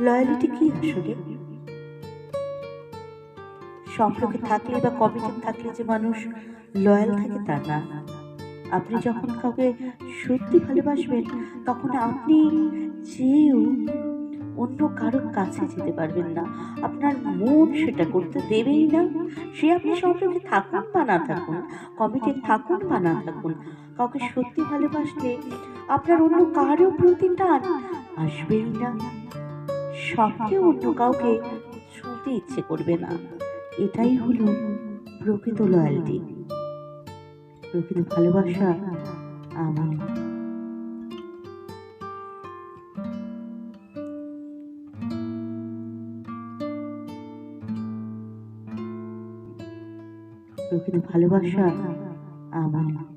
Loyalty কি আসলে সম্পর্কে থাকলে বা কমিটেড থাকলে যে মানুষ লয়াল থাকে তা না। আপনি যখন কাউকে সত্যি ভালোবাসবেন, তখন আপনি চেয়েও অন্য কারোর কাছে যেতে পারবেন না। আপনার মন সেটা করতে দেবেই না। সে আপনি সম্পর্কে থাকুন বা না থাকুন কমিটেড থাকুন বা না থাকুন, কাউকে সত্যি ভালোবাসলে আপনার অন্য কারও প্রতি টান আসবেই না। সবকে অন্য কাউকে ছুঁতে ইচ্ছে করবে না। এটাই হলো প্রকৃত লয়ালটি প্রকৃত ভালোবাসা আমার। প্রকৃত ভালোবাসা আমার।